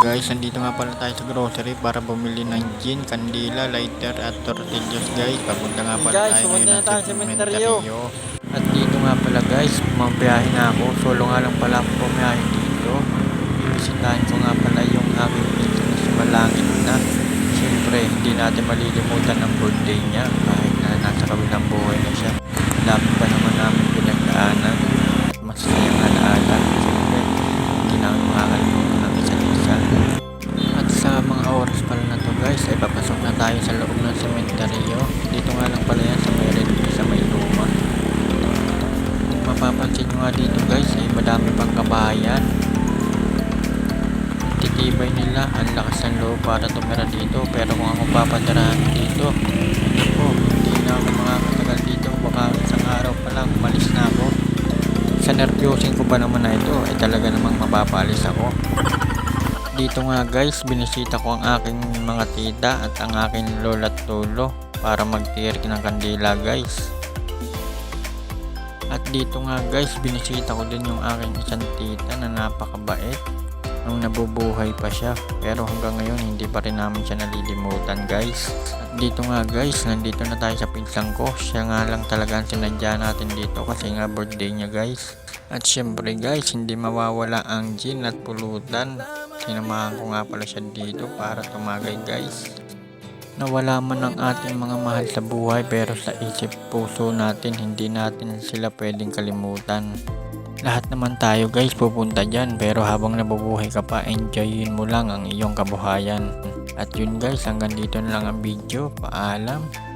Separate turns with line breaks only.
guys, nandito nga pala tayo sa grocery para bumili ng gin, kandila, lighter at tortillas guys. Papunta nga pala
Guys,
tayo ngayon ng sementeryo.
sementeryo.
At dito nga pala guys, bumabiyahe na ako. Solo nga lang pala ako bumiyahe dito. Bibisitahin ko nga pala yung aking pinsan na si Malangit na. Siyempre, hindi natin malilimutan ang birthday niya kahit na nasa kabilang buhay na siya. Lapit pa naman guys, ay papasok na tayo sa loob ng sementeryo. Dito nga lang pala yan sa may red sa may luma. Kung mapapansin nyo nga dito guys, ay madami pang kabayan. Titibay nila, ang lakas ng loob para tumira dito. Pero kung ako papatirahan dito, ako, hindi na ako makakatagal dito. Baka isang araw pa lang, umalis na ako. Sa nervyosing ko ba naman na ito, ay talaga namang mapapalis ako. Dito nga guys, binisita ko ang aking mga tita at ang aking lola at lolo para magtirik ng kandila guys. At dito nga guys, binisita ko din yung aking isang tita na napakabait nung nabubuhay pa siya. Pero hanggang ngayon hindi pa rin namin siya nalilimutan guys. At dito nga guys, nandito na tayo sa pinsang ko. Siya nga lang talaga ang sinadya natin dito kasi nga birthday niya guys. At syempre guys, hindi mawawala ang gin at pulutan. Sinamahan ko nga pala siya dito para tumagay guys. Nawala man ang ating mga mahal sa buhay pero sa isip puso natin hindi natin sila pwedeng kalimutan. Lahat naman tayo guys pupunta dyan pero habang nabubuhay ka pa enjoyin mo lang ang iyong kabuhayan. At yun guys hanggang dito na lang ang video. Paalam.